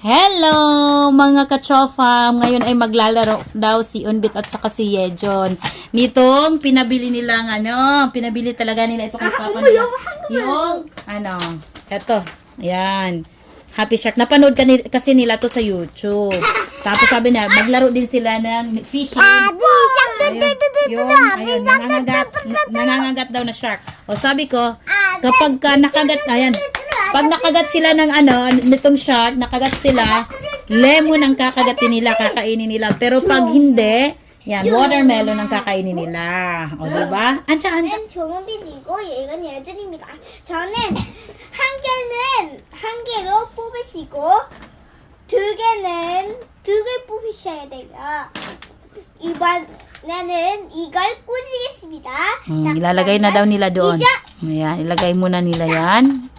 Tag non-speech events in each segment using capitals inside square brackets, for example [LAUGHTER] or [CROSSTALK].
Hello mga kachofam! Ngayon ay maglalaro daw si Unbit at saka si Yejon. Nitong pinabili nila ng ano, pinabili talaga nila ito kay Papa nila. Yung, ano, eto, yan. Happy Shark. Napanood ka ni- kasi nila to sa YouTube. Tapos sabi niya, maglaro din sila ng fishing. Ayun, yung, ayun, nangangagat, nangangagat daw na shark. O sabi ko, kapag ka nakagat, ayan, pag nakagat sila ng ano, nitong shark, nakagat sila, lemon ang kakagatin nila, kakainin nila. Pero pag hindi, yan, watermelon ang kakainin nila. O, diba? Ansa, ansa. 저는 조은빈이고 얘는 예준입니다. 저는 한 개는 한 개로 뽑으시고 두 개는 두 개 뽑으셔야 돼요. 이번에는 이걸 꽂으겠습니다. Hmm, ilalagay na daw nila doon. Ayan, ilagay muna nila yan.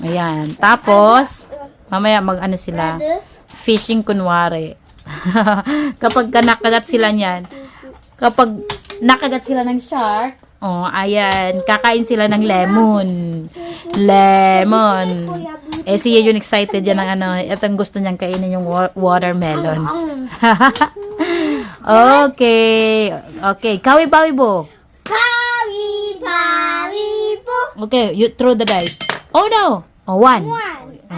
Ayan. Tapos, mamaya mag-ano sila, fishing kunwari. [LAUGHS] kapag nakagat sila niyan, kapag nakagat sila ng shark, oh, ayan, kakain sila ng lemon. Lemon. Eh, si yun excited yan ng ano, itong gusto niyang kainin yung watermelon. [LAUGHS] okay. Okay. Kawi-bawi po. Kawi-bawi po. Okay, you throw the dice. Oh no! O, oh, one. O,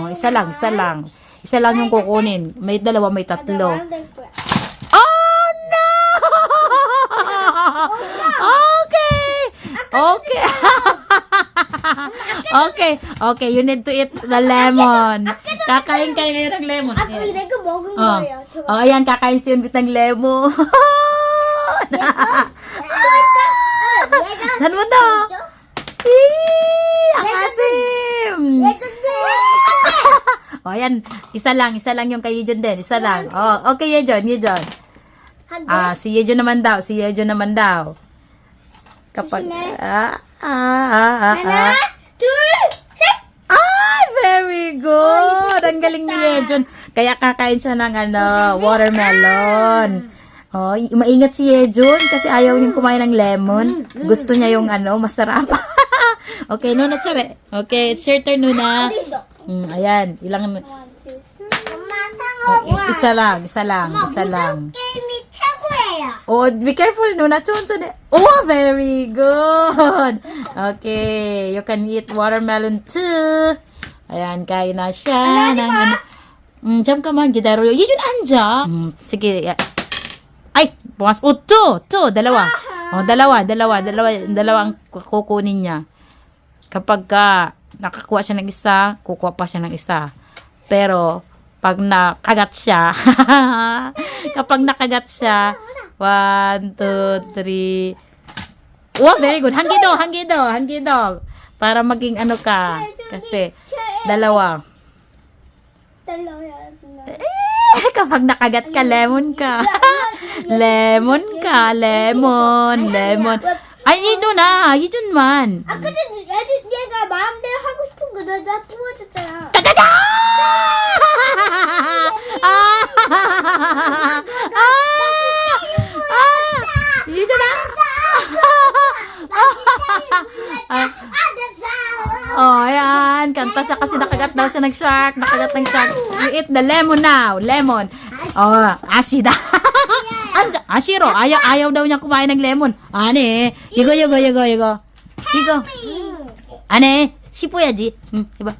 oh, isa lang, isa lang. Isa lang yung kukunin. May dalawa, may tatlo. Oh, oh, no! Okay! Okay. [LAUGHS] okay, okay, you need to eat the lemon. Kakain ka ngayon ng lemon. Ako, ko bagong oh. oh, ayan, kakain si Unbit ng lemon. [LAUGHS] [LAUGHS] Dan mo daw. Eee! O, yan. Isa lang. Isa lang yung kay Yejon din. Isa lang. O, okay, Yejon. Yejon. Ah, si Yejon naman daw. Si Yejon naman daw. Kapag... Ah, ah, ah, ah, ah. Ah, very good. Ang galing ni Yejon. Kaya kakain siya ng ano, watermelon. Oh, maingat si Yejun kasi ayaw niyang kumain ng lemon. Gusto niya yung ano, masarap. [LAUGHS] okay, Nuna Chare. Okay, it's your turn, Nuna. Mm, ayan, ilang... Oh, is, isa lang, isa lang, isa lang. Oh, be careful, no, nachunsun. Oh, very good. [LAUGHS] Okay, you can eat watermelon too. Ayan, kain na siya. Ano, di ba? Mm, jam ka man, gidaro. Yun yun, anja. Mm, sige. Ay, bukas. Oh, to, to, dalawa. Oh, dalawa, dalawa, dalawa, dalawa ang kukunin niya. Kapag ka, nakakuha siya ng isa, kukuha pa siya ng isa. Pero, pag nakagat siya, [LAUGHS] kapag nakagat siya, one, two, three, oh, very good. Hanggi dog, hanggi dog, hanggi dog. Para maging ano ka. Kasi, dalawa. Eh, kapag nakagat ka, lemon ka. [LAUGHS] lemon ka, lemon, lemon. Ay, yun na, yun man. 아까 전에 예준 얘가 마음대로 하고 싶은 거 너 나 뽑아줬잖아. Tagada! Ah! Ah! Dito na! Ah, 아 됐어. Oh, ayan. Kanta siya kasi nakagat daw siya ng shark. Nakagat ng shark. You eat the lemon now. Lemon. Oh, asida. 아 싫어. 아야 아야 나오냐고 많이 낸 레몬. 아니 이거 이거 이거 이거. 이거. 안 해. 씹어야지. 응, 해봐.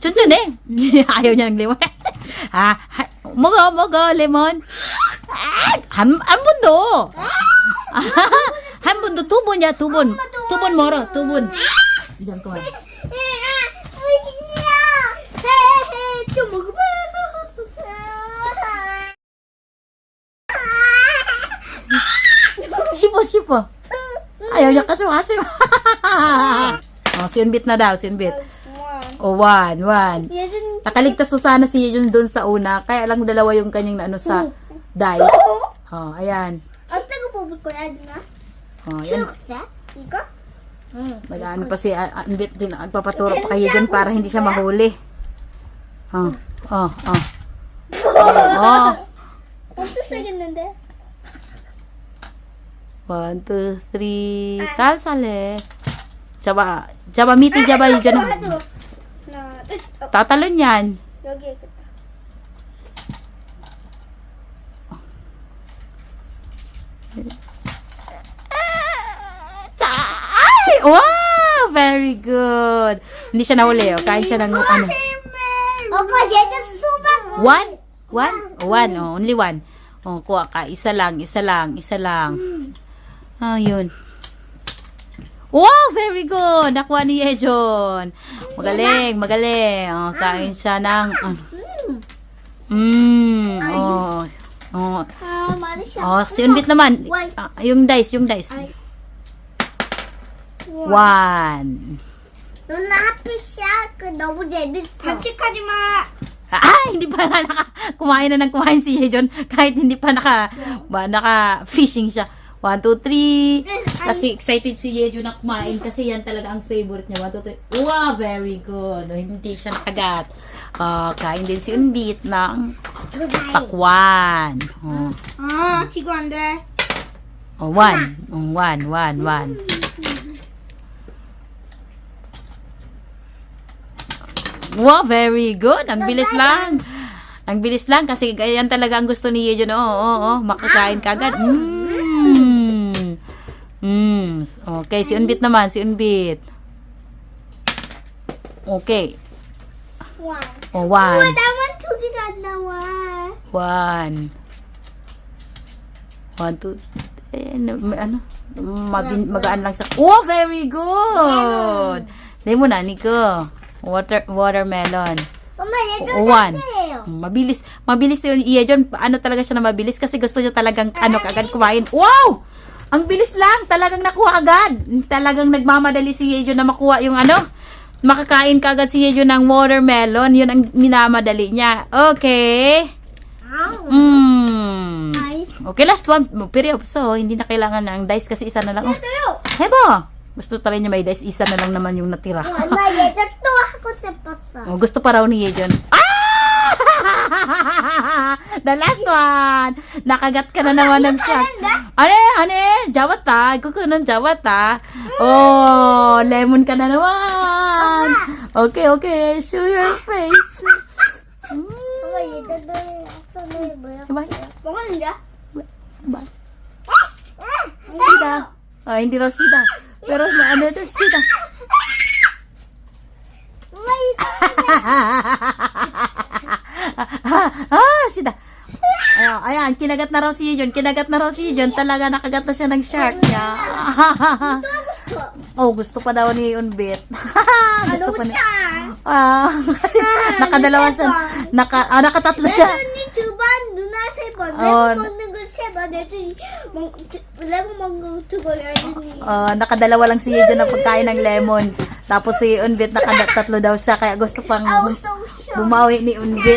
천천히. [LAUGHS] 아야 그냥 레몬. [LAUGHS] 아, 먹어 먹어 레몬. 한, 한 번도. [LAUGHS] 한 번도 두 번이야 두 번. 두 번 멀어 두 번. 잠깐만. Kasi po. Oh. Ayaw niya kasi kasi. [LAUGHS] oh, sinbit na daw, sinbit. O, oh, one, one. Nakaligtas na sana si Yejun doon sa una. Kaya lang dalawa yung kanyang naano sa dice. Oh, ayan. At nagpupulot ko yan na. Oh, ayan. Ikaw? Hmm. Nag-ano pa si ah, ah, Anbit din. Nagpapaturo pa kayo dyan para hindi siya mahuli. Oh, oh, oh. [LAUGHS] Oh, oh. Punta sa ganun One, two, three. Salsale. Jaba. Jaba miti jaba yung ganun. Tatalon yan. Ah, ay! Wow! Very good. Hindi siya nahuli. Oh. Kain siya ng ano. Opo, dito subak. One? One? One. Oh, only one. Oh, kuha ka. Isa lang, isa lang, isa lang. Mm. Ah, yun. Wow! Very good! Nakuha ni Yejon. Magaling, magaling. Oh, kain siya ng... Mmm. Oh. Oh. 아, 많이 시 Oh, si Unbit naman. One. Ah, yung dice, yung dice. Ay. One. 누나 하피샤 그 너무 재밌어. 반칙하지 마. Ah, hindi pa nga naka, kumain na ng kumain si Yejon kahit hindi pa naka, ba, naka fishing siya. 1, 2, 3. Kasi excited si Yeju na kumain kasi yan talaga ang favorite niya. 1, 2, 3. Wow, very good. O, hindi siya nakagat. Uh, kain din si Unbit ng pakwan. Oh, oh. Oh, one. Oh, one, one, one. Wow, very good. Ang bilis lang. Ang bilis lang kasi yan talaga ang gusto ni Yeju. Oo, oh, oo, oh, oh, makakain kagad. Mm. Mm. Mm. Okay, si Unbit naman, si Unbit. Okay. One. Oh, one. What I want to get on the one. One. One, two, eh, ano? Mabin, magaan lang sa... Oh, very good! Lay mo na, Water, watermelon. Mama, oh, one mabilis. Mabilis yun, iya dyan. Ano talaga siya na mabilis kasi gusto niya talagang ano kagad kumain. Wow! Ang bilis lang, talagang nakuha agad. Talagang nagmamadali si Yejo na makuha yung ano, makakain kagad si Yejo ng watermelon. Yun ang minamadali niya. Okay. Mm. Okay, last one. Pero so, hindi na kailangan ng dice kasi isa na lang. Oh. Hebo! Gusto talaga niya may dice. Isa na lang naman yung natira. [LAUGHS] Oh, Gusto pa raw ni Yejon. The last one. Nakagat ka na naman ng shark. Ano, ano, jawat ta. Ikaw ng jawat ta. Oh, lemon ka na naman. Okay, okay. Show your face. Bye. Bye. Sida. Oh, hindi raw sida. Pero ano ito, sida. Wait. [LAUGHS] Ayan, kinagat na raw si Yun. Kinagat na raw si Yun. Talaga nakagat na siya ng shark niya. oh, gusto pa daw ni Yun bit. [LAUGHS] gusto pa ni... Ah, [LAUGHS] kasi nakadalawa siya. Naka, ah, nakatatlo siya. Oh, uh, nakadalawa lang si Yun ng pagkain ng lemon. Tapos si Unbit nakatatlo daw siya kaya gusto pang bumawi ni Unbit.